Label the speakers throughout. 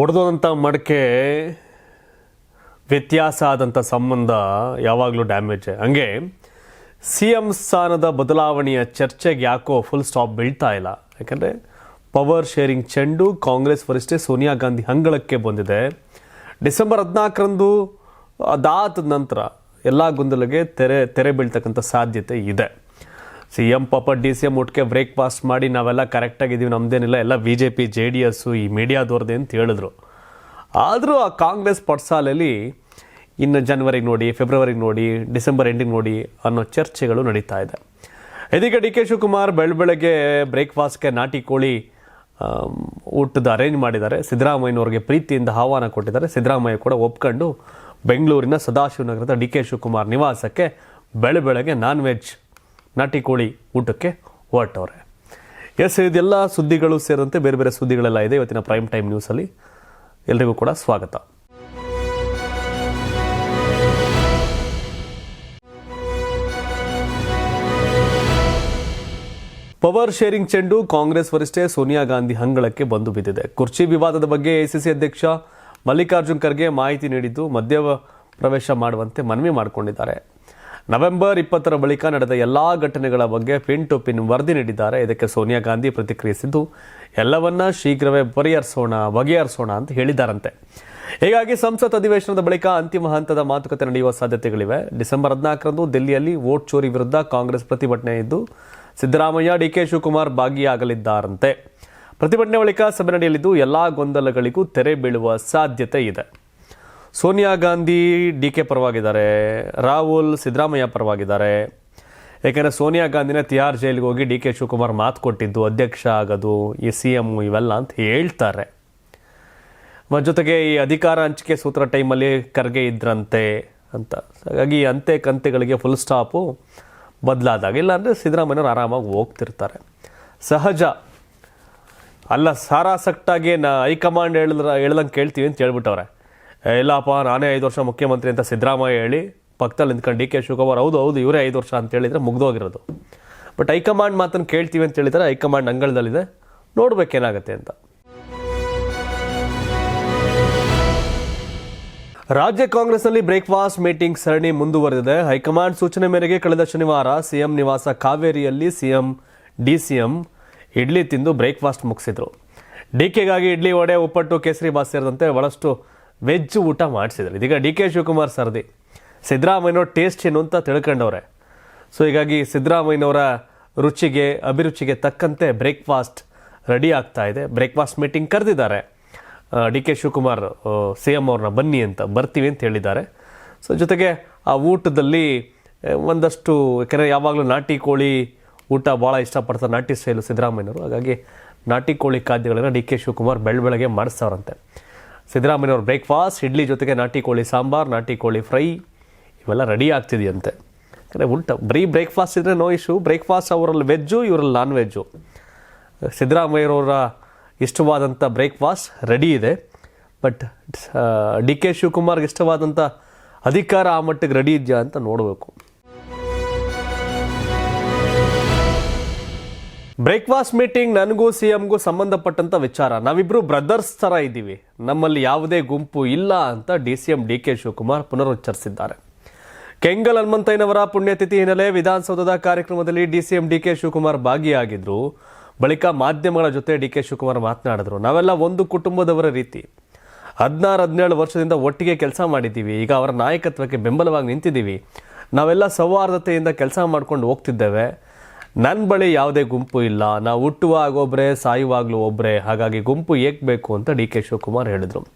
Speaker 1: ಒಡೆದಂಥ ಮಡಕೆ ವ್ಯತ್ಯಾಸ ಆದಂಥ ಸಂಬಂಧ ಯಾವಾಗಲೂ ಡ್ಯಾಮೇಜ್ ಹಂಗೆ ಸಿ ಎಂ ಸ್ಥಾನದ ಬದಲಾವಣೆಯ ಚರ್ಚೆಗೆ ಯಾಕೋ ಫುಲ್ ಸ್ಟಾಪ್ ಬೀಳ್ತಾ ಇಲ್ಲ. ಯಾಕಂದರೆ ಪವರ್ ಶೇರಿಂಗ್ ಚೆಂಡು, ಕಾಂಗ್ರೆಸ್ ವರಿಷ್ಠೆ ಸೋನಿಯಾ ಗಾಂಧಿ ಹಂಗಳಕ್ಕೆ ಬಂದಿದೆ. ಡಿಸೆಂಬರ್ ಹದಿನಾಲ್ಕರಂದು ಅದಾದ ನಂತರ ಎಲ್ಲ ಗೊಂದಲಗೆ ತೆರೆ ತೆರೆ ಬೀಳ್ತಕ್ಕಂಥ ಸಾಧ್ಯತೆ ಇದೆ. ಸಿ ಎಂ ಪಾಪ ಡಿ ಸಿ ಎಂ ಒಟ್ಟಿಗೆ ಬ್ರೇಕ್ಫಾಸ್ಟ್ ಮಾಡಿ ನಾವೆಲ್ಲ ಕರೆಕ್ಟಾಗಿದ್ದೀವಿ ನಮ್ದೇನಿಲ್ಲ. ಎಲ್ಲ B J P J D S ಈ ಮೀಡಿಯಾದವ್ರದ್ದೇ ಅಂತ ಹೇಳಿದ್ರು. ಆದರೂ ಆ ಕಾಂಗ್ರೆಸ್ ಪಡ್ಸಾಲಲ್ಲಿ ಇನ್ನು ಜನ್ವರಿಗೆ ನೋಡಿ ಫೆಬ್ರವರಿಗೆ ನೋಡಿ ಡಿಸೆಂಬರ್ ಎಂಡಿಗೆ ನೋಡಿ ಅನ್ನೋ ಚರ್ಚೆಗಳು ನಡೀತಾ ಇದೆ. ಇದೀಗ ಡಿ ಕೆ ಶಿವಕುಮಾರ್ ಬೆಳಬೆಳಗ್ಗೆ ಬ್ರೇಕ್ಫಾಸ್ಟ್ಗೆ ನಾಟಿ ಕೋಳಿ ಊಟದ ಅರೇಂಜ್ ಮಾಡಿದ್ದಾರೆ. ಸಿದ್ದರಾಮಯ್ಯನವ್ರಿಗೆ ಪ್ರೀತಿಯಿಂದ ಆಹ್ವಾನ ಕೊಟ್ಟಿದ್ದಾರೆ. ಸಿದ್ದರಾಮಯ್ಯ ಕೂಡ ಒಪ್ಕೊಂಡು ಬೆಂಗಳೂರಿನ ಸದಾಶಿವನಗರದ ಡಿ ಕೆ ಶಿವಕುಮಾರ್ ನಿವಾಸಕ್ಕೆ ಬೆಳೆ ಬೆಳಗ್ಗೆ ನಾನ್ ವೆಜ್ ನಾಟಿ ಕೋಳಿ ಊಟಕ್ಕೆ ಹೊರಟವ್ರೆ. ಎಸ್, ಇದೆಲ್ಲ ಸುದ್ದಿಗಳು ಸೇರಿದಂತೆ ಬೇರೆ ಬೇರೆ ಸುದ್ದಿಗಳೆಲ್ಲ ಇದೆ. ಇವತ್ತಿನ ಪ್ರೈಮ್ ಟೈಮ್ ನ್ಯೂಸಲ್ಲಿ ಎಲ್ರಿಗೂ ಕೂಡ ಸ್ವಾಗತ. ಪವರ್ ಶೇರಿಂಗ್ ಚೆಂಡು ಕಾಂಗ್ರೆಸ್ ವರಿಷ್ಠೆ ಸೋನಿಯಾ ಗಾಂಧಿ ಹಂಗಳಕ್ಕೆ ಬಂದು ಬಿದ್ದಿದೆ. ಕುರ್ಚಿ ವಿವಾದದ ಬಗ್ಗೆ ಎಸಿಸಿ ಅಧ್ಯಕ್ಷ ಮಲ್ಲಿಕಾರ್ಜುನ್ ಖರ್ಗೆ ಮಾಹಿತಿ ನೀಡಿದ್ದು ಮಧ್ಯ ಪ್ರವೇಶ ಮಾಡುವಂತೆ ಮನವಿ ಮಾಡಿಕೊಂಡಿದ್ದಾರೆ. ನವೆಂಬರ್ ಇಪ್ಪತ್ತರ ಬಳಿಕ ನಡೆದ ಎಲ್ಲಾ ಘಟನೆಗಳ ಬಗ್ಗೆ ಪಿನ್ ಟು ಪಿನ್ ವರದಿ ನೀಡಿದ್ದಾರೆ. ಇದಕ್ಕೆ ಸೋನಿಯಾ ಗಾಂಧಿ ಪ್ರತಿಕ್ರಿಯಿಸಿದ್ದು, ಎಲ್ಲವನ್ನ ಶೀಘ್ರವೇ ಪರಿಹರಿಸೋಣ ಬಗೆಹರಿಸೋಣ ಅಂತ ಹೇಳಿದ್ದಾರಂತೆ. ಹೀಗಾಗಿ ಸಂಸತ್ ಅಧಿವೇಶನದ ಬಳಿಕ ಅಂತಿಮ ಹಂತದ ಮಾತುಕತೆ ನಡೆಯುವ ಸಾಧ್ಯತೆಗಳಿವೆ. ಡಿಸೆಂಬರ್ ಹದಿನಾಲ್ಕರಂದು ದಿಲ್ಲಿಯಲ್ಲಿ ವೋಟ್ ಚೋರಿ ವಿರುದ್ಧ ಕಾಂಗ್ರೆಸ್ ಪ್ರತಿಭಟನೆ ಇದ್ದು, ಸಿದ್ದರಾಮಯ್ಯ ಡಿಕೆ ಶಿವಕುಮಾರ್ ಭಾಗಿಯಾಗಲಿದ್ದಾರಂತೆ. ಪ್ರತಿಭಟನೆ ಬಳಿಕ ಸಭೆ ನಡೆಯಲಿದ್ದು, ಎಲ್ಲಾ ಗೊಂದಲಗಳಿಗೂ ತೆರೆ ಬೀಳುವ ಸಾಧ್ಯತೆ ಇದೆ. ಸೋನಿಯಾ ಗಾಂಧಿ ಡಿ ಕೆ ಪರವಾಗಿದ್ದಾರೆ, ರಾಹುಲ್ ಸಿದ್ದರಾಮಯ್ಯ ಪರವಾಗಿದ್ದಾರೆ. ಯಾಕೆಂದರೆ ಸೋನಿಯಾ ಗಾಂಧಿನ ತಿಹಾರ್ ಜೈಲಿಗೆ ಹೋಗಿ ಡಿ ಕೆ ಶಿವಕುಮಾರ್ ಮಾತು ಕೊಟ್ಟಿದ್ದು, ಅಧ್ಯಕ್ಷ ಆಗೋದು, ಈ ಸಿ ಎಂ ಇವೆಲ್ಲ ಅಂತ ಹೇಳ್ತಾರೆ. ಜೊತೆಗೆ ಈ ಅಧಿಕಾರ ಹಂಚಿಕೆ ಸೂತ್ರ ಟೈಮಲ್ಲಿ ಖರ್ಗೆ ಇದ್ರಂತೆ ಅಂತ. ಹಾಗಾಗಿ ಅಂತೆ ಕಂತೆಗಳಿಗೆ ಫುಲ್ ಸ್ಟಾಪು ಬದಲಾದಾಗ, ಇಲ್ಲಾಂದರೆ ಸಿದ್ದರಾಮಯ್ಯವ್ರು ಆರಾಮಾಗಿ ಹೋಗ್ತಿರ್ತಾರೆ. ಸಹಜ. ಅಲ್ಲ ಸಾರಾಸಕ್ಟಾಗಿ ನಾ ಹೈಕಮಾಂಡ್ ಹೇಳಿದ್ರೆ ಹೇಳ್ದಂಗೆ ಕೇಳ್ತೀವಿ ಅಂತ ಹೇಳ್ಬಿಟ್ಟವ್ರೆ. ಇಲ್ಲಪ್ಪ, ನಾನೇ ಐದು ವರ್ಷ ಮುಖ್ಯಮಂತ್ರಿ ಅಂತ ಸಿದ್ದರಾಮಯ್ಯ ಹೇಳಿ ಪಕ್ಕದಲ್ಲಿ ನಿಂತ್ಕೊಂಡು ಡಿ ಕೆ ಶಿವಕುಮಾರ್, ಹೌದು ಹೌದು, ಇವರೇ ಐದು ವರ್ಷ ಅಂತ ಹೇಳಿದ್ರೆ ಮುಗ್ದೋಗಿರೋದು. ಬಟ್ ಹೈಕಮಾಂಡ್ ಮಾತನ್ನು ಕೇಳ್ತೀವಿ ಅಂತ ಹೇಳಿದರೆ ಹೈಕಮಾಂಡ್ ಅಂಗಳದಲ್ಲಿದೆ. ನೋಡಬೇಕೇನಾಗತ್ತೆ ಅಂತ. ರಾಜ್ಯ ಕಾಂಗ್ರೆಸ್ನಲ್ಲಿ ಬ್ರೇಕ್ಫಾಸ್ಟ್ ಮೀಟಿಂಗ್ ಸರಣಿ ಮುಂದುವರೆದಿದೆ. ಹೈಕಮಾಂಡ್ ಸೂಚನೆ ಮೇರೆಗೆ ಕಳೆದ ಶನಿವಾರ ಸಿಎಂ ನಿವಾಸ ಕಾವೇರಿಯಲ್ಲಿ ಸಿಎಂ ಡಿಸಿಎಂ ಇಡ್ಲಿ ತಿಂದು ಬ್ರೇಕ್ಫಾಸ್ಟ್ ಮುಗಿಸಿದ್ರು. ಡಿಕೆಗಾಗಿ ಇಡ್ಲಿ ವಡೆ, ಉಪ್ಪಟ್ಟು, ಕೇಸರಿ ಬಾತ್ ಸೇರಿದಂತೆ ಬಹಳಷ್ಟು ವೆಜ್ ಊಟ ಮಾಡಿಸಿದ್ರು ಇದೀಗ ಡಿ ಕೆ ಶಿವಕುಮಾರ್ ಸರದಿ. ಸಿದ್ದರಾಮಯ್ಯನವ್ರ ಟೇಸ್ಟ್ ಏನು ಅಂತ ತಿಳ್ಕೊಂಡವ್ರೆ. ಸೊ ಹೀಗಾಗಿ ಸಿದ್ದರಾಮಯ್ಯನವರ ರುಚಿಗೆ, ಅಭಿರುಚಿಗೆ ತಕ್ಕಂತೆ ಬ್ರೇಕ್ಫಾಸ್ಟ್ ರೆಡಿ ಆಗ್ತಾ ಇದೆ. ಬ್ರೇಕ್ಫಾಸ್ಟ್ ಮೀಟಿಂಗ್ ಕರೆದಿದ್ದಾರೆ. D K Shivakumar C M ಅವ್ರನ್ನ ಬನ್ನಿ ಅಂತ ಬರ್ತೀವಿ ಅಂತ ಹೇಳಿದ್ದಾರೆ. ಸೊ ಜೊತೆಗೆ ಆ ಊಟದಲ್ಲಿ ಒಂದಷ್ಟು, ಯಾಕೆಂದರೆ ಯಾವಾಗಲೂ ನಾಟಿ ಕೋಳಿ ಊಟ ಭಾಳ ಇಷ್ಟಪಡ್ತಾರೆ ನಾಟಿ ಸ್ಟೈಲು ಸಿದ್ದರಾಮಯ್ಯನವರು. ಹಾಗಾಗಿ ನಾಟಿ ಕೋಳಿ ಖಾದ್ಯಗಳನ್ನು ಡಿ ಕೆ ಶಿವಕುಮಾರ್ ಬೆಳ ಬೆಳಗ್ಗೆ ಮಾಡಿಸ್ತಾವ್ರಂತೆ ಸಿದ್ದರಾಮಯ್ಯವ್ರ ಬ್ರೇಕ್ಫಾಸ್ಟ್ ಇಡ್ಲಿ ಜೊತೆಗೆ ನಾಟಿ ಕೋಳಿ ಸಾಂಬಾರ್, ನಾಟಿ ಕೋಳಿ ಫ್ರೈ, ಇವೆಲ್ಲ ರೆಡಿ ಆಗ್ತಿದೆಯಂತೆ. ಯಾಕಂದರೆ ಉಲ್ಟ ಬರೀ ಬ್ರೇಕ್ಫಾಸ್ಟ್ ಇದ್ದರೆ ನೋ ಇಶ್ಯೂ ಬ್ರೇಕ್ಫಾಸ್ಟ್ ಅವರಲ್ಲಿ ವೆಜ್ಜು ಇವರಲ್ಲಿ ನಾನ್ ವೆಜ್ಜು ಸಿದ್ದರಾಮಯ್ಯರವರ ಇಷ್ಟವಾದಂಥ ಬ್ರೇಕ್ಫಾಸ್ಟ್ ರೆಡಿ ಇದೆ ಬಟ್ ಡಿ ಕೆ ಶಿವಕುಮಾರ್ಗೆ ಇಷ್ಟವಾದಂಥ ಅಧಿಕಾರ ಆ ಮಟ್ಟಿಗೆ ರೆಡಿ ಇದೆಯಾ ಅಂತ ನೋಡಬೇಕು. ಬ್ರೇಕ್ಫಾಸ್ಟ್ ಮೀಟಿಂಗ್ ನನಗೂ ಸಿ ಎಂಗೂ ಸಂಬಂಧಪಟ್ಟಂತ ವಿಚಾರ. ನಾವಿಬ್ರು ಬ್ರದರ್ಸ್ ಥರ ಇದ್ದೀವಿ. ನಮ್ಮಲ್ಲಿ ಯಾವುದೇ ಗುಂಪು ಇಲ್ಲ ಅಂತ D C M D K Shivakumar ಪುನರುಚ್ಚರಿಸಿದ್ದಾರೆ. ಕೆಂಗಲ್ ಹನುಮಂತಯ್ಯನವರ ಪುಣ್ಯತಿಥಿ ಹಿನ್ನೆಲೆ ವಿಧಾನಸೌಧದ ಕಾರ್ಯಕ್ರಮದಲ್ಲಿ D C M D K Shivakumar ಭಾಗಿಯಾಗಿದ್ರು. ಬಳಿಕ ಮಾಧ್ಯಮಗಳ ಜೊತೆ ಡಿ ಕೆ ಶಿವಕುಮಾರ್ ಮಾತನಾಡಿದ್ರು. ನಾವೆಲ್ಲ ಒಂದು ಕುಟುಂಬದವರ ರೀತಿ. ಹದಿನಾರು, ಹದಿನೇಳು ವರ್ಷದಿಂದ ಒಟ್ಟಿಗೆ ಕೆಲಸ ಮಾಡಿದ್ದೀವಿ. ಈಗ ಅವರ ನಾಯಕತ್ವಕ್ಕೆ ಬೆಂಬಲವಾಗಿ ನಿಂತಿದ್ದೀವಿ. ನಾವೆಲ್ಲ ಸೌಹಾರ್ದತೆಯಿಂದ ಕೆಲಸ ಮಾಡ್ಕೊಂಡು ಹೋಗ್ತಿದ್ದೇವೆ. ನನ್ನ ಬಳಿ ಯಾವುದೇ ಗುಂಪು ಇಲ್ಲ. ನಾವು ಹುಟ್ಟುವಾಗ ಒಬ್ಬರೇ ಸಾಯುವಾಗಲೂ ಒಬ್ಬರೇ ಹಾಗಾಗಿ ಗುಂಪು ಏಕೆ ಬೇಕು ಅಂತ ಡಿ ಕೆ ಶಿವಕುಮಾರ್ ಹೇಳಿದರು.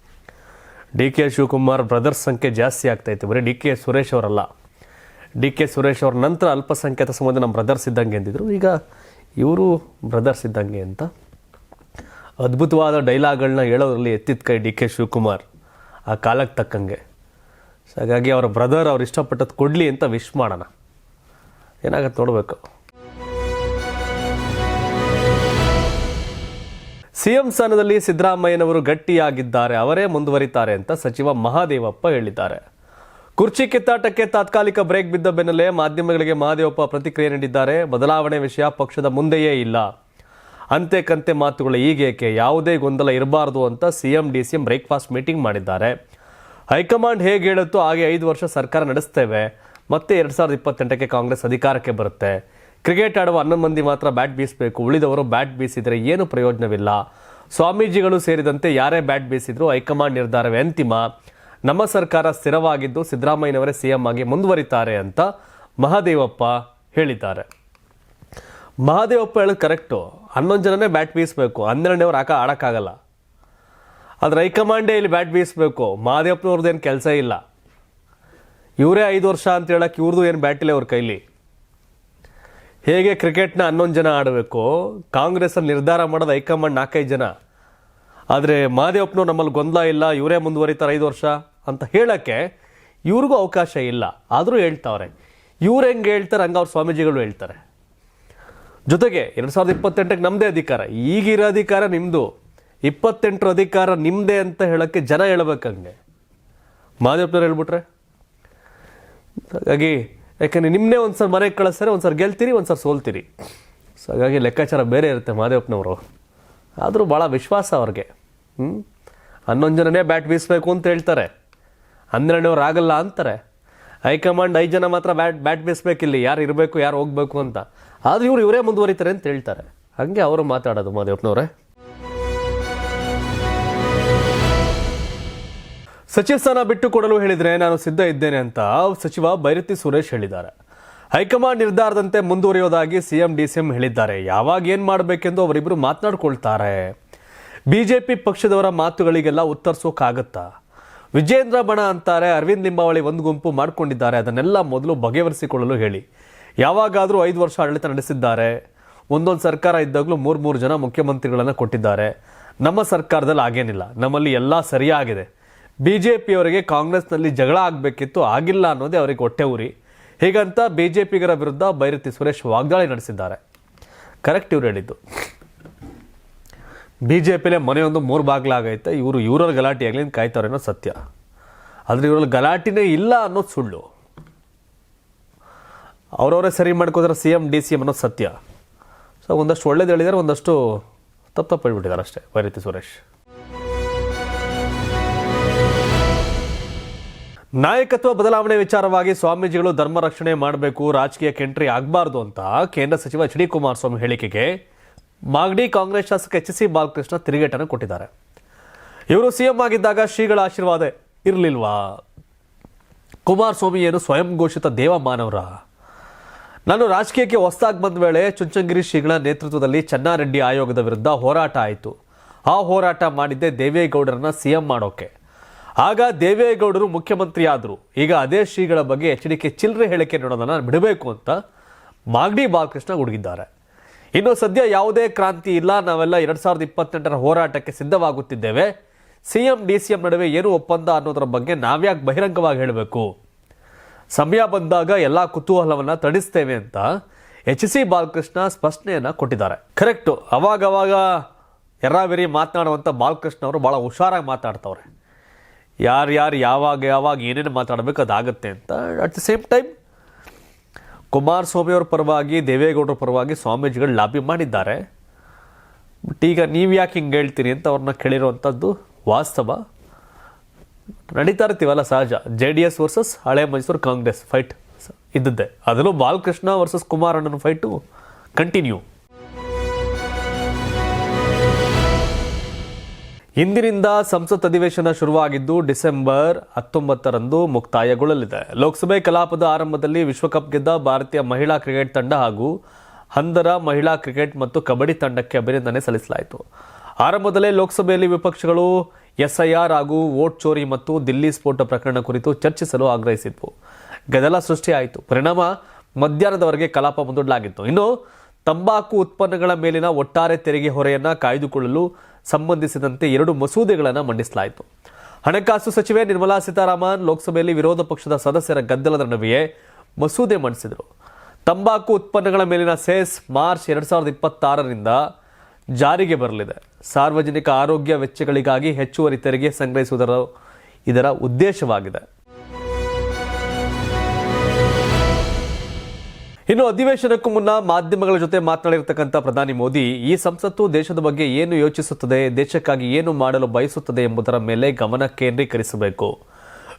Speaker 1: ಡಿ ಕೆ ಶಿವಕುಮಾರ್ ಬ್ರದರ್ಸ್ ಸಂಖ್ಯೆ ಜಾಸ್ತಿ ಆಗ್ತೈತೆ ಬರೀ ಡಿ ಕೆ ಸುರೇಶ್ ಅವರಲ್ಲ. ಡಿ ಕೆ ಸುರೇಶ್ ಅವ್ರ ನಂತರ ಅಲ್ಪಸಂಖ್ಯಾತ ಸಂಬಂಧ ನಮ್ಮ ಬ್ರದರ್ಸ್ ಇದ್ದಂಗೆ ಅಂದಿದ್ರು. ಈಗ ಇವರು ಬ್ರದರ್ಸ್ ಇದ್ದಂಗೆ ಅಂತ ಅದ್ಭುತವಾದ ಡೈಲಾಗ್ಗಳನ್ನ ಹೇಳೋದ್ರಲ್ಲಿ ಎತ್ತಿದ ಕೈ ಡಿ ಕೆ ಶಿವಕುಮಾರ್ ಆ ಕಾಲಕ್ಕೆ ತಕ್ಕಂಗೆ. ಹಾಗಾಗಿ ಅವರ ಬ್ರದರ್ ಅವ್ರು ಇಷ್ಟಪಟ್ಟದ್ದು ಕೊಡಲಿ ಅಂತ ವಿಶ್ ಮಾಡೋಣ. ಏನಾಗತ್ತೆ ನೋಡಬೇಕು. ಸಿಎಂ ಸ್ಥಾನದಲ್ಲಿ ಸಿದ್ದರಾಮಯ್ಯನವರು ಗಟ್ಟಿಯಾಗಿದ್ದಾರೆ, ಅವರೇ ಮುಂದುವರಿತಾರೆ ಅಂತ ಸಚಿವ ಮಹಾದೇವಪ್ಪ ಹೇಳಿದ್ದಾರೆ. ಕುರ್ಚಿ ಕಿತ್ತಾಟಕ್ಕೆ ತಾತ್ಕಾಲಿಕ ಬ್ರೇಕ್ ಬಿದ್ದ ಬೆನ್ನಲ್ಲೇ ಮಾಧ್ಯಮಗಳಿಗೆ ಮಹಾದೇವಪ್ಪ ಪ್ರತಿಕ್ರಿಯೆ ನೀಡಿದ್ದಾರೆ. ಬದಲಾವಣೆ ವಿಷಯ ಪಕ್ಷದ ಮುಂದೆಯೇ ಇಲ್ಲ. ಅಂತೆ ಕಂತೆ ಮಾತುಗಳು ಈಗೇಕೆ? ಯಾವುದೇ ಗೊಂದಲ ಇರಬಾರದು ಅಂತ CM D C M breakfast meeting ಮಾಡಿದ್ದಾರೆ. ಹೈಕಮಾಂಡ್ ಹೇಗೆ ಹೇಳುತ್ತೋ ಹಾಗೆ ಐದು ವರ್ಷ ಸರ್ಕಾರ ನಡೆಸ್ತೇವೆ. ಮತ್ತೆ ಎರಡ್ ಸಾವಿರದ ಇಪ್ಪತ್ತೆಂಟಕ್ಕೆ ಕಾಂಗ್ರೆಸ್ ಅಧಿಕಾರಕ್ಕೆ ಬರುತ್ತೆ. ಕ್ರಿಕೆಟ್ ಆಡುವ ಹನ್ನೊಂದು ಮಂದಿ ಮಾತ್ರ ಬ್ಯಾಟ್ ಬೀಸಬೇಕು. ಉಳಿದವರು ಬ್ಯಾಟ್ ಬೀಸಿದರೆ ಏನು ಪ್ರಯೋಜನವಿಲ್ಲ. ಸ್ವಾಮೀಜಿಗಳು ಸೇರಿದಂತೆ ಯಾರೇ ಬ್ಯಾಟ್ ಬೀಸಿದ್ರು ಹೈಕಮಾಂಡ್ ನಿರ್ಧಾರವೇ ಅಂತಿಮ. ನಮ್ಮ ಸರ್ಕಾರ ಸ್ಥಿರವಾಗಿದ್ದು ಸಿದ್ದರಾಮಯ್ಯನವರೇ ಸಿಎಂ ಆಗಿ ಮುಂದುವರಿತಾರೆ ಅಂತ ಮಹಾದೇವಪ್ಪ ಹೇಳಿದ್ದಾರೆ. ಮಹಾದೇವಪ್ಪ ಹೇಳೋದು ಕರೆಕ್ಟು ಹನ್ನೊಂದು ಜನನೇ ಬ್ಯಾಟ್ ಬೀಸಬೇಕು. ಹನ್ನೆರಡನೇವ್ರು ಆಕ ಆಡೋಕ್ಕಾಗಲ್ಲ. ಆದರೆ ಹೈಕಮಾಂಡೇ ಇಲ್ಲಿ ಬ್ಯಾಟ್ ಬೀಸಬೇಕು. ಮಹಾದೇವಪ್ಪನವ್ರದ್ದು ಏನು ಕೆಲಸ ಇಲ್ಲ. ಇವರೇ ಐದು ವರ್ಷ ಅಂತ ಹೇಳಕ್ಕೆ ಇವ್ರದ್ದು ಏನು ಬ್ಯಾಟ್ ಇಲ್ಲ ಅವ್ರ ಕೈಲಿ. ಹೇಗೆ ಕ್ರಿಕೆಟ್ನ ಹನ್ನೊಂದು ಜನ ಆಡಬೇಕು? ಕಾಂಗ್ರೆಸ್ಸಲ್ಲಿ ನಿರ್ಧಾರ ಮಾಡೋದು ಹೈಕಮಾಂಡ್ ನಾಲ್ಕೈದು ಜನ. ಆದರೆ ಮಹಾದೇವಪ್ಪನವ್ರು ನಮ್ಮಲ್ಲಿ ಗೊಂದಲ ಇಲ್ಲ, ಇವರೇ ಮುಂದುವರಿತಾರೆ ಐದು ವರ್ಷ ಅಂತ ಹೇಳೋಕ್ಕೆ ಇವ್ರಿಗೂ ಅವಕಾಶ ಇಲ್ಲ. ಆದರೂ ಹೇಳ್ತಾವ್ರೆ. ಇವ್ರು ಹೆಂಗೆ ಹೇಳ್ತಾರೆ ಹಂಗೆ ಅವ್ರ ಸ್ವಾಮೀಜಿಗಳು ಹೇಳ್ತಾರೆ. ಜೊತೆಗೆ ಎರಡು ಸಾವಿರದ ಇಪ್ಪತ್ತೆಂಟಕ್ಕೆ ನಮ್ಮದೇ ಅಧಿಕಾರ. ಈಗಿರೋ ಅಧಿಕಾರ ನಿಮ್ಮದು ಇಪ್ಪತ್ತೆಂಟರ ಅಧಿಕಾರ ನಿಮ್ಮದೇ ಅಂತ ಹೇಳೋಕ್ಕೆ ಜನ ಹೇಳ್ಬೇಕಂಗೆ ಮಹಾದೇವಪ್ಪನವ್ರು ಹೇಳ್ಬಿಟ್ರೆ? ಹಾಗಾಗಿ ಯಾಕಂದ್ರೆ ನಿಮ್ಮನ್ನೇ ಒಂದು ಸಲ ಮನೆಗೆ ಕಳಿಸ್ತಾರೆ ಒಂದು ಸಲ ಗೆಲ್ತೀರಿ ಒಂದು ಸಲ ಸೋಲ್ತೀರಿ. ಸೊ ಹಾಗಾಗಿ ಲೆಕ್ಕಾಚಾರ ಬೇರೆ ಇರುತ್ತೆ ಮಹಾದೇವಪ್ಪನವರು ಆದರೂ ಭಾಳ ವಿಶ್ವಾಸ ಅವ್ರಿಗೆ. ಹ್ಞೂ ಹನ್ನೊಂದು ಜನನೇ ಬ್ಯಾಟ್ ಬೀಸಬೇಕು ಅಂತ ಹೇಳ್ತಾರೆ. ಹನ್ನೆರಡನೇವ್ರು ಆಗಲ್ಲ ಅಂತಾರೆ. ಹೈಕಮಾಂಡ್ ಐದು ಜನ ಮಾತ್ರ ಬ್ಯಾಟ್ ಬ್ಯಾಟ್ ಬೀಸಬೇಕಿಲ್ಲಿ, ಯಾರು ಇರಬೇಕು, ಯಾರು ಹೋಗಬೇಕು ಅಂತ. ಆದರೂ ಇವರು ಇವರೇ ಮುಂದುವರಿತಾರೆ ಅಂತ ಹೇಳ್ತಾರೆ. ಹಾಗೆ ಅವರು ಮಾತಾಡೋದು ಮಹಾದೇವಪ್ಪನವರೇ ಸಚಿವ ಸ್ಥಾನ ಬಿಟ್ಟು ಕೊಡಲು ಹೇಳಿದ್ರೆ ನಾನು ಸಿದ್ಧ ಇದ್ದೇನೆ ಅಂತ ಸಚಿವ ಭೈರತಿ ಸುರೇಶ್ ಹೇಳಿದ್ದಾರೆ. ಹೈಕಮಾಂಡ್ ನಿರ್ಧಾರದಂತೆ ಮುಂದುವರಿಯೋದಾಗಿ ಸಿಎಂ, ಡಿಸಿಎಂ ಹೇಳಿದ್ದಾರೆ. ಯಾವಾಗ ಏನು ಮಾಡಬೇಕೆಂದು ಅವರಿಬ್ಬರು ಮಾತನಾಡ್ಕೊಳ್ತಾರೆ. ಬಿಜೆಪಿ ಪಕ್ಷದವರ ಮಾತುಗಳಿಗೆಲ್ಲ ಉತ್ತರಿಸೋಕ್ಕಾಗತ್ತಾ ವಿಜೇಂದ್ರ ಬಣ ಅಂತಾರೆ, ಅರವಿಂದ್ ಲಿಂಬಾವಳಿ ಒಂದು ಗುಂಪು ಮಾಡಿಕೊಂಡಿದ್ದಾರೆ. ಅದನ್ನೆಲ್ಲ ಮೊದಲು ಬಗೆಹರಿಸಿಕೊಳ್ಳಲು ಹೇಳಿ. ಯಾವಾಗಾದರೂ ಐದು ವರ್ಷ ಆಡಳಿತ ನಡೆಸಿದ್ದಾರೆ. ಒಂದೊಂದು ಸರ್ಕಾರ ಇದ್ದಾಗಲೂ ಮೂರು ಮೂರು ಜನ ಮುಖ್ಯಮಂತ್ರಿಗಳನ್ನು ಕೊಟ್ಟಿದ್ದಾರೆ. ನಮ್ಮ ಸರ್ಕಾರದಲ್ಲಿ ಆಗೇನಿಲ್ಲ ನಮ್ಮಲ್ಲಿ ಎಲ್ಲ ಸರಿಯಾಗಿದೆ. ಬಿಜೆಪಿಯವರಿಗೆ ಕಾಂಗ್ರೆಸ್ನಲ್ಲಿ ಜಗಳ ಆಗಬೇಕಿತ್ತು, ಆಗಿಲ್ಲ ಅನ್ನೋದೇ ಅವರಿಗೆ ಹೊಟ್ಟೆ ಉರಿ. ಹೀಗಂತ ಪಿಗರ ವಿರುದ್ಧ ಬೈರತಿ ಸುರೇಶ್ ವಾಗ್ದಾಳಿ ನಡೆಸಿದ್ದಾರೆ. ಕರೆಕ್ಟ್ ಇವ್ರು ಹೇಳಿದ್ದು. ಬಿ ಜೆ ಪಿಲೇ ಮನೆಯೊಂದು ಮೂರು ಬಾಗಿಲಾಗೈತೆ, ಇವರು ಇವರಲ್ಲಿ ಗಲಾಟೆ ಆಗಲಿ ಅಂತ ಕಾಯ್ತಾರೆ ಅನ್ನೋದು ಸತ್ಯ. ಆದರೆ ಇವರಲ್ಲಿ ಗಲಾಟಿನೇ ಇಲ್ಲ ಅನ್ನೋದು ಸುಳ್ಳು. ಅವರವರೇ ಸರಿ ಮಾಡ್ಕೋದ್ರೆ C M D C M ಅನ್ನೋದು ಸತ್ಯ. ಸೊ ಒಂದಷ್ಟು ಒಳ್ಳೇದು ಹೇಳಿದ್ದಾರೆ ಒಂದಷ್ಟು ತಪ್ಪು ತಪ್ಪು ಹೇಳ್ಬಿಟ್ಟಿದ್ದಾರೆ ಅಷ್ಟೇ ವೈರತಿ ಸುರೇಶ್. ನಾಯಕತ್ವ ಬದಲಾವಣೆ ವಿಚಾರವಾಗಿ ಸ್ವಾಮೀಜಿಗಳು ಧರ್ಮ ರಕ್ಷಣೆ ಮಾಡಬೇಕು ರಾಜಕೀಯಕ್ಕೆ ಎಂಟ್ರಿ ಆಗಬಾರ್ದು ಅಂತ ಕೇಂದ್ರ ಸಚಿವ ಎಚ್ ಡಿ ಕುಮಾರಸ್ವಾಮಿ ಹೇಳಿಕೆಗೆ ಮಾಗಡಿ ಕಾಂಗ್ರೆಸ್ ಶಾಸಕ ಎಚ್ ಸಿ ಬಾಲಕೃಷ್ಣ ತಿರುಗೇಟನ್ನು ಕೊಟ್ಟಿದ್ದಾರೆ. ಇವರು ಸಿಎಂ ಆಗಿದ್ದಾಗ ಶ್ರೀಗಳ ಆಶೀರ್ವಾದ ಇರಲಿಲ್ವಾ? ಕುಮಾರಸ್ವಾಮಿ ಏನು ಸ್ವಯಂ ಘೋಷಿತ ದೇವ ಮಾನವರ ನಾನು ರಾಜಕೀಯಕ್ಕೆ ಹೊಸದಾಗಿ ಬಂದ ವೇಳೆ ಚುಂಚಂಗಿರಿ ಶ್ರೀಗಳ ನೇತೃತ್ವದಲ್ಲಿ ಚೆನ್ನಾರೆಡ್ಡಿ ಆಯೋಗದ ವಿರುದ್ಧ ಹೋರಾಟ ಆಯಿತು. ಆ ಹೋರಾಟ ಮಾಡಿದ್ದೆ ದೇವೇಗೌಡರನ್ನ ಸಿಎಂ ಮಾಡೋಕೆ. ಆಗ ದೇವೇಗೌಡರು ಮುಖ್ಯಮಂತ್ರಿ ಆದರು ಈಗ ಅದೇ ಶ್ರೀಗಳ ಬಗ್ಗೆ ಎಚ್ ಡಿ ಕೆ ಚಿಲ್ಲರೆ ಹೇಳಿಕೆ ನೋಡೋದನ್ನು ಬಿಡಬೇಕು ಅಂತ ಮಾಗಡಿ ಬಾಲಕೃಷ್ಣ ಹುಡುಗಿದ್ದಾರೆ. ಇನ್ನು ಸದ್ಯ ಯಾವುದೇ ಕ್ರಾಂತಿ ಇಲ್ಲ. ನಾವೆಲ್ಲ ಎರಡು ಸಾವಿರದ ಇಪ್ಪತ್ತೆಂಟರ ಹೋರಾಟಕ್ಕೆ ಸಿದ್ಧವಾಗುತ್ತಿದ್ದೇವೆ. ಸಿಎಂ ಡಿ ಸಿ ಎಂ ನಡುವೆ ಏನು ಒಪ್ಪಂದ ಅನ್ನೋದರ ಬಗ್ಗೆ ನಾವ್ಯಾಕೆ ಬಹಿರಂಗವಾಗಿ ಹೇಳಬೇಕು. ಸಮಯ ಬಂದಾಗ ಎಲ್ಲ ಕುತೂಹಲವನ್ನು ತಡಿಸ್ತೇವೆ ಅಂತ ಎಚ್ ಸಿ ಬಾಲಕೃಷ್ಣ ಸ್ಪಷ್ಟನೆಯನ್ನು ಕೊಟ್ಟಿದ್ದಾರೆ. ಕರೆಕ್ಟು. ಅವಾಗವಾಗ ಎರ್ರಾವೆರಿ ಮಾತನಾಡುವಂಥ ಬಾಲಕೃಷ್ಣ ಅವರು ಭಾಳ ಹುಷಾರಾಗಿ ಮಾತಾಡ್ತವ್ರೆ. ಯಾರ್ಯಾರು ಯಾವಾಗ ಯಾವಾಗ ಏನೇನು ಮಾತಾಡಬೇಕು ಅದಾಗತ್ತೆ ಅಂತ ಅಟ್ ದ ಸೇಮ್ ಟೈಮ್ ಕುಮಾರಸ್ವಾಮಿಯವ್ರ ಪರವಾಗಿ, ದೇವೇಗೌಡರ ಪರವಾಗಿ ಸ್ವಾಮೀಜಿಗಳು ಲಾಬಿ ಮಾಡಿದ್ದಾರೆ. ಬಟ್ ಈಗ ನೀವು ಯಾಕೆ ಹಿಂಗೆ ಹೇಳ್ತೀರಿ ಅಂತ ಅವ್ರನ್ನ ಕೇಳಿರುವಂಥದ್ದು ವಾಸ್ತವ. ನಡೀತಾ ಇರ್ತೀವಲ್ಲ ಸಹಜ. ಜೆ ಡಿ ಎಸ್ ವರ್ಸಸ್ ಹಳೆ ಮೈಸೂರು ಕಾಂಗ್ರೆಸ್ ಫೈಟ್ ಇದ್ದದ್ದೇ. ಅದರಲ್ಲೂ ಬಾಲಕೃಷ್ಣ ವರ್ಸಸ್ ಕುಮಾರಣ್ಣನ ಫೈಟು ಕಂಟಿನ್ಯೂ ಇಂದಿನಿಂದ ಸಂಸತ್ ಅಧಿವೇಶನ ಶುರುವಾಗಿದ್ದು ಡಿಸೆಂಬರ್ ಹತ್ತೊಂಬತ್ತರಂದು ಮುಕ್ತಾಯಗೊಳ್ಳಲಿದೆ. ಲೋಕಸಭೆ ಕಲಾಪದ ಆರಂಭದಲ್ಲಿ ವಿಶ್ವಕಪ್ ಗೆದ್ದ ಭಾರತೀಯ ಮಹಿಳಾ ಕ್ರಿಕೆಟ್ ತಂಡ ಹಾಗೂ ಹಂದರ ಮಹಿಳಾ ಕ್ರಿಕೆಟ್ ಮತ್ತು ಕಬಡ್ಡಿ ತಂಡಕ್ಕೆ ಅಭಿನಂದನೆ ಸಲ್ಲಿಸಲಾಯಿತು. ಆರಂಭದಲ್ಲೇ ಲೋಕಸಭೆಯಲ್ಲಿ ವಿಪಕ್ಷಗಳು ಎಸ್ಐಆರ್ ಹಾಗೂ ವೋಟ್ ಚೋರಿ ಮತ್ತು ದಿಲ್ಲಿ ಸ್ಫೋಟ ಪ್ರಕರಣ ಕುರಿತು ಚರ್ಚಿಸಲು ಆಗ್ರಹಿಸಿದ್ವು. ಗದಲ ಸೃಷ್ಟಿಯಾಯಿತು. ಪರಿಣಾಮ ಮಧ್ಯಾಹ್ನದವರೆಗೆ ಕಲಾಪ ಮುಂದೂಡಲಾಗಿತ್ತು ಇನ್ನು ತಂಬಾಕು ಉತ್ಪನ್ನಗಳ ಮೇಲಿನ ಒಟ್ಟಾರೆ ತೆರಿಗೆ ಹೊರೆಯನ್ನು ಕಾಯ್ದುಕೊಳ್ಳಲು ಸಂಬಂಧಿಸಿದಂತೆ ಎರಡು ಮಸೂದೆಗಳನ್ನು ಮಂಡಿಸಲಾಯಿತು. ಹಣಕಾಸು ಸಚಿವೆ ನಿರ್ಮಲಾ ಸೀತಾರಾಮನ್ ಲೋಕಸಭೆಯಲ್ಲಿ ವಿರೋಧ ಪಕ್ಷದ ಸದಸ್ಯರ ಗದ್ದಲದ ನಡುವೆಯೇ ಮಸೂದೆ ಮಂಡಿಸಿದರು. ತಂಬಾಕು ಉತ್ಪನ್ನಗಳ ಮೇಲಿನ ಸೆಸ್ ಮಾರ್ಚ್ ಎರಡ್ ಸಾವಿರದ ಇಪ್ಪತ್ತಾರರಿಂದ ಜಾರಿಗೆ ಬರಲಿದೆ. ಸಾರ್ವಜನಿಕ ಆರೋಗ್ಯ ವೆಚ್ಚಗಳಿಗಾಗಿ ಹೆಚ್ಚುವರಿ ತೆರಿಗೆ ಸಂಗ್ರಹಿಸುವುದರ ಇದರ ಉದ್ದೇಶವಾಗಿದೆ. ಇನ್ನು ಅಧಿವೇಶನಕ್ಕೂ ಮುನ್ನ ಮಾಧ್ಯಮಗಳ ಜೊತೆ ಮಾತನಾಡಿರ್ತಕ್ಕಂಥ ಪ್ರಧಾನಿ ಮೋದಿ, ಈ ಸಂಸತ್ತು ದೇಶದ ಬಗ್ಗೆ ಏನು ಯೋಚಿಸುತ್ತದೆ, ದೇಶಕ್ಕಾಗಿ ಏನು ಮಾಡಲು ಬಯಸುತ್ತದೆ ಎಂಬುದರ ಮೇಲೆ ಗಮನ ಕೇಂದ್ರೀಕರಿಸಬೇಕು.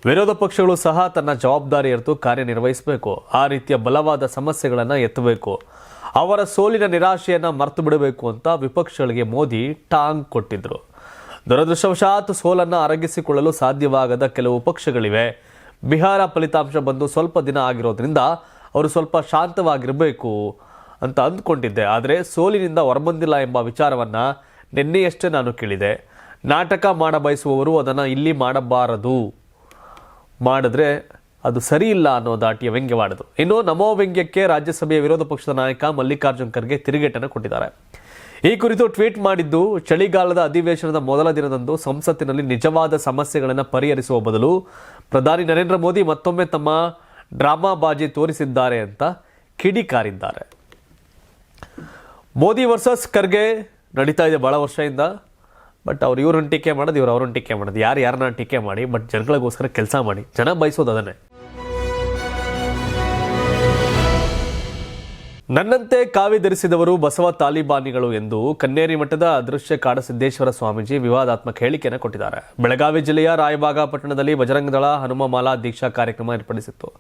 Speaker 1: ವಿರೋಧ ಪಕ್ಷಗಳು ಸಹ ತನ್ನ ಜವಾಬ್ದಾರಿ ಅರಿತು ಕಾರ್ಯನಿರ್ವಹಿಸಬೇಕು. ಆ ರೀತಿಯ ಬಲವಾದ ಸಮಸ್ಯೆಗಳನ್ನು ಎತ್ತಬೇಕು. ಅವರ ಸೋಲಿನ ನಿರಾಶೆಯನ್ನು ಮರೆತು ಬಿಡಬೇಕು ಅಂತ ವಿಪಕ್ಷಗಳಿಗೆ ಮೋದಿ ಟಾಂಗ್ ಕೊಟ್ಟಿದ್ರು. ದುರದೃಷ್ಟವಶಾತ್ ಸೋಲನ್ನು ಅರಗಿಸಿಕೊಳ್ಳಲು ಸಾಧ್ಯವಾಗದ ಕೆಲವು ಪಕ್ಷಗಳಿವೆ. ಬಿಹಾರ ಫಲಿತಾಂಶ ಬಂದು ಸ್ವಲ್ಪ ದಿನ ಆಗಿರೋದ್ರಿಂದ ಅವರು ಸ್ವಲ್ಪ ಶಾಂತವಾಗಿರಬೇಕು ಅಂತ ಅಂದ್ಕೊಂಡಿದ್ದೆ. ಆದರೆ ಸೋಲಿನಿಂದ ಹೊರಬಂದಿಲ್ಲ ಎಂಬ ವಿಚಾರವನ್ನು ನಿನ್ನೆಯಷ್ಟೇ ನಾನು ಕೇಳಿದೆ. ನಾಟಕ ಮಾಡಬಯಸುವವರು ಅದನ್ನು ಇಲ್ಲಿ ಮಾಡಬಾರದು. ಮಾಡಿದ್ರೆ ಅದು ಸರಿ ಇಲ್ಲ ಅನ್ನೋ ದಾಟಿಯ ವ್ಯಂಗ್ಯವಾಡದು ಇನ್ನು ನಮೋ ವ್ಯಂಗ್ಯಕ್ಕೆ ರಾಜ್ಯಸಭೆಯ ವಿರೋಧ ಪಕ್ಷದ ನಾಯಕ ಮಲ್ಲಿಕಾರ್ಜುನ್ ಖರ್ಗೆ ತಿರುಗೇಟನ್ನು ಕೊಟ್ಟಿದ್ದಾರೆ. ಈ ಕುರಿತು ಟ್ವೀಟ್ ಮಾಡಿದ್ದು, ಚಳಿಗಾಲದ ಅಧಿವೇಶನದ ಮೊದಲ ದಿನದಂದು ಸಂಸತ್ತಿನಲ್ಲಿ ನಿಜವಾದ ಸಮಸ್ಯೆಗಳನ್ನು ಪರಿಹರಿಸುವ ಬದಲು ಪ್ರಧಾನಿ ನರೇಂದ್ರ ಮೋದಿ ಮತ್ತೊಮ್ಮೆ ತಮ್ಮ ಡ್ರಾಮಾ ಬಾಜಿ ತೋರಿಸಿದ್ದಾರೆ ಅಂತ ಕಿಡಿಕಾರಿದ್ದಾರೆ. ಮೋದಿ ವರ್ಸಸ್ ಖರ್ಗೆ ನಡೀತಾ ಇದೆ ಬಹಳ ವರ್ಷದಿಂದ, ಬಟ್ ಅವ್ರು ಇವ್ರನ್ನ ಟೀಕೆ ಮಾಡೋದು, ಇವ್ರು ಅವ್ರನ್ನ ಟೀಕೆ ಮಾಡೋದು. ಯಾರು ಯಾರನ್ನ ಟೀಕೆ ಮಾಡಿ, ಬಟ್ ಜನಗಳಿಗೋಸ್ಕರ ಕೆಲಸ ಮಾಡಿ. ಜನ ಬಯಸೋದು ಅದನ್ನೇ. ನನ್ನಂತೆ ಕಾವಿ ಧರಿಸಿದವರು ಬಸವ ತಾಲಿಬಾನಿಗಳು ಎಂದು ಕನ್ನೇರಿ ಮಠದ ಅದೃಶ್ಯ ಕಾಡಸಿದ್ದೇಶ್ವರ ಸ್ವಾಮೀಜಿ ವಿವಾದಾತ್ಮಕ ಹೇಳಿಕೆಯನ್ನು ಕೊಟ್ಟಿದ್ದಾರೆ. ಬೆಳಗಾವಿ ಜಿಲ್ಲೆಯ ರಾಯಬಾಗ ಪಟ್ಟಣದಲ್ಲಿ ಬಜರಂಗದಳ ಹನುಮಮಾಲಾ ದೀಕ್ಷಾ ಕಾರ್ಯಕ್ರಮ ಏರ್ಪಡಿಸಿತ್ತು.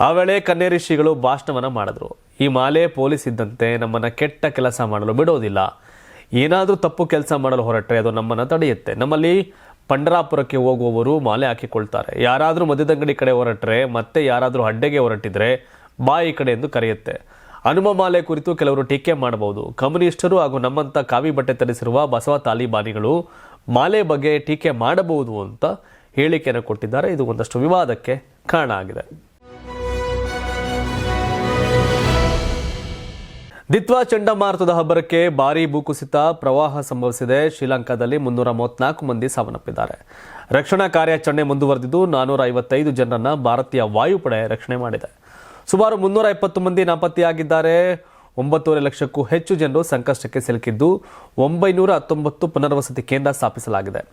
Speaker 1: ಆ ವೇಳೆ ಕನ್ನೇರಿ ಶ್ರೀಗಳು ಭಾಷಣವನ್ನ ಮಾಡಿದ್ರು. ಈ ಮಾಲೆ ಪೊಲೀಸ್ ಇದ್ದಂತೆ ನಮ್ಮನ್ನ ಕೆಟ್ಟ ಕೆಲಸ ಮಾಡಲು ಬಿಡೋದಿಲ್ಲ. ಏನಾದರೂ ತಪ್ಪು ಕೆಲಸ ಮಾಡಲು ಹೊರಟ್ರೆ ಅದು ನಮ್ಮನ್ನ ತಡೆಯುತ್ತೆ. ನಮ್ಮಲ್ಲಿ ಪಂಡರಾಪುರಕ್ಕೆ ಹೋಗುವವರು ಮಾಲೆ ಹಾಕಿಕೊಳ್ತಾರೆ. ಯಾರಾದರೂ ಮದ್ಯದಂಗಡಿ ಕಡೆ ಹೊರಟ್ರೆ, ಮತ್ತೆ ಯಾರಾದರೂ ಅಡ್ಡೆಗೆ ಹೊರಟಿದ್ರೆ ಬಾಯಿ ಕಡೆ ಎಂದು ಕರೆಯುತ್ತೆ. ಹನುಮ ಮಾಲೆ ಕುರಿತು ಕೆಲವರು ಟೀಕೆ ಮಾಡಬಹುದು. ಕಮ್ಯುನಿಸ್ಟರು ಹಾಗೂ ನಮ್ಮಂತ ಕಾವಿ ಬಟ್ಟೆ ಧರಿಸಿರುವ ಬಸವ ತಾಲಿಬಾನಿಗಳು ಮಾಲೆ ಬಗ್ಗೆ ಟೀಕೆ ಮಾಡಬಹುದು ಅಂತ ಹೇಳಿಕೆಯನ್ನು ಕೊಟ್ಟಿದ್ದಾರೆ. ಇದು ಒಂದಷ್ಟು ವಿವಾದಕ್ಕೆ ಕಾರಣ ಆಗಿದೆ. ದಿತ್ವಾ ಚಂಡಮಾರುತದ ಹಬ್ಬರಕ್ಕೆ ಭಾರೀ ಭೂಕುಸಿತ ಪ್ರವಾಹ ಸಂಭವಿಸಿದೆ. ಶ್ರೀಲಂಕಾದಲ್ಲಿ ಮುನ್ನೂರ ಮೂವತ್ನಾಲ್ಕು ಮಂದಿ ಸಾವನ್ನಪ್ಪಿದ್ದಾರೆ. ರಕ್ಷಣಾ ಕಾರ್ಯಾಚರಣೆ ಮುಂದುವರೆದಿದ್ದು ನಾನೂರ ಐವತ್ತೈದು ಜನರನ್ನು ಭಾರತೀಯ ವಾಯುಪಡೆ ರಕ್ಷಣೆ ಮಾಡಿದೆ. ಸುಮಾರು ಮುನ್ನೂರ ಇಪ್ಪತ್ತು ಮಂದಿ ನಾಪತ್ತೆಯಾಗಿದ್ದಾರೆ. ಒಂಬತ್ತೂವರೆ ಲಕ್ಷಕ್ಕೂ ಹೆಚ್ಚು ಜನರು ಸಂಕಷ್ಟಕ್ಕೆ ಸಿಲುಕಿದ್ದು ಒಂಬೈನೂರ ಹತ್ತೊಂಬತ್ತು ಪುನರ್ವಸತಿ ಕೇಂದ್ರ ಸ್ಥಾಪಿಸಲಾಗಿದೆ.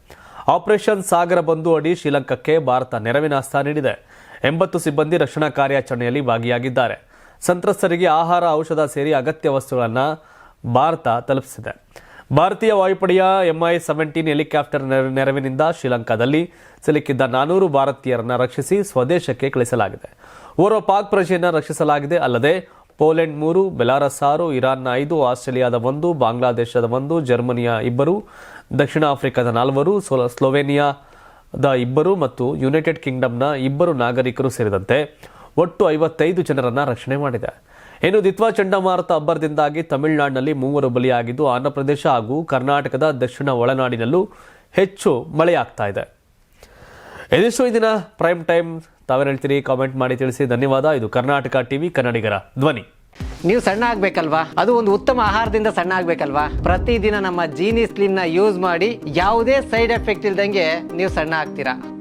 Speaker 1: ಆಪರೇಷನ್ ಸಾಗರ ಬಂಧು ಅಡಿ ಶ್ರೀಲಂಕಾಕ್ಕೆ ಭಾರತ ನೆರವಿನ ಹಸ್ತ ನೀಡಿದೆ. ಎಂಬತ್ತು ಸಿಬ್ಬಂದಿ ರಕ್ಷಣಾ ಕಾರ್ಯಾಚರಣೆಯಲ್ಲಿ ಭಾಗಿಯಾಗಿದ್ದಾರೆ. ಸಂತ್ರಸ್ತರಿಗೆ ಆಹಾರ, ಔಷಧ ಸೇರಿ ಅಗತ್ಯ ವಸ್ತುಗಳನ್ನು ಭಾರತ ತಲುಪಿಸಿದೆ. ಭಾರತೀಯ ವಾಯುಪಡೆಯ ಎಂಐ ಸೆವೆಂಟೀನ್ ಹೆಲಿಕಾಪ್ಟರ್ ನೆರ- ನೆರವಿನಿಂದ ಶ್ರೀಲಂಕಾದಲ್ಲಿ ಸಿಲುಕಿದ್ದ ನಾನೂರು ಭಾರತೀಯರನ್ನು ರಕ್ಷಿಸಿ ಸ್ವದೇಶಕ್ಕೆ ಕಳಿಸಲಾಗಿದೆ. ಓರ್ವ ಪಾಕ್ ಪ್ರಜೆಯನ್ನು ರಕ್ಷಿಸಲಾಗಿದೆ ಅಲ್ಲದೆ, ಪೋಲೆಂಡ್ ಮೂರು, ಬೆಲಾರಸ್ ಆರು, ಇರಾನ್ನ ಐದು, ಆಸ್ಟ್ರೇಲಿಯಾದ ಒಂದು, ಬಾಂಗ್ಲಾದೇಶದ ಒಂದು, ಜರ್ಮನಿಯ ಇಬ್ಬರು, ದಕ್ಷಿಣ ಆಫ್ರಿಕಾದ ನಾಲ್ವರು, ಸ್ಲೋ- ಸ್ಲೋವೇನಿಯಾದ ಇಬ್ಬರು ಮತ್ತು ಯುನೈಟೆಡ್ ಕಿಂಗ್ಡಮ್ನ ಇಬ್ಬರು ನಾಗರಿಕರು ಸೇರಿದಂತೆ ಒಟ್ಟು ಐವತ್ತೈದು ಜನರನ್ನು ರಕ್ಷಣೆ ಮಾಡಿದೆ. ಇನ್ನು ದಿತ್ವಾ ಚಂಡಮಾರುತ ಅಬ್ಬರದಿಂದಾಗಿ ತಮಿಳುನಾಡಿನಲ್ಲಿ ಮೂವರು ಬಲಿಯಾಗಿದ್ದು, ಆಂಧ್ರಪ್ರದೇಶ ಹಾಗೂ ಕರ್ನಾಟಕದ ದಕ್ಷಿಣ ಒಳನಾಡಿನಲ್ಲೂ ಹೆಚ್ಚು ಮಳೆಯಾಗ್ತಾ ಇದೆ. ಇದಿಷ್ಟು ಈ ದಿನ ಪ್ರೈಮ್ ಟೈಮ್. ತಾವೇನು ಹೇಳ್ತೀರಿ? ಕಾಮೆಂಟ್ ಮಾಡಿ ತಿಳಿಸಿ. ಧನ್ಯವಾದ. ಇದು ಕರ್ನಾಟಕ ಟಿವಿ, ಕನ್ನಡಿಗರ ಧ್ವನಿ.
Speaker 2: ನೀವು ಸಣ್ಣ ಆಗ್ಬೇಕಲ್ವಾ? ಅದು ಒಂದು ಉತ್ತಮ ಆಹಾರದಿಂದ ಸಣ್ಣ ಆಗ್ಬೇಕಲ್ವಾ? ಪ್ರತಿದಿನ ನಮ್ಮ ಜೀನಿ ಸ್ಲಿಮ್ನ ಯೂಸ್ ಮಾಡಿ ಯಾವುದೇ ಸೈಡ್ ಎಫೆಕ್ಟ್ ಇಲ್ದಂಗೆ ನೀವು ಸಣ್ಣ ಆಗ್ತೀರಾ?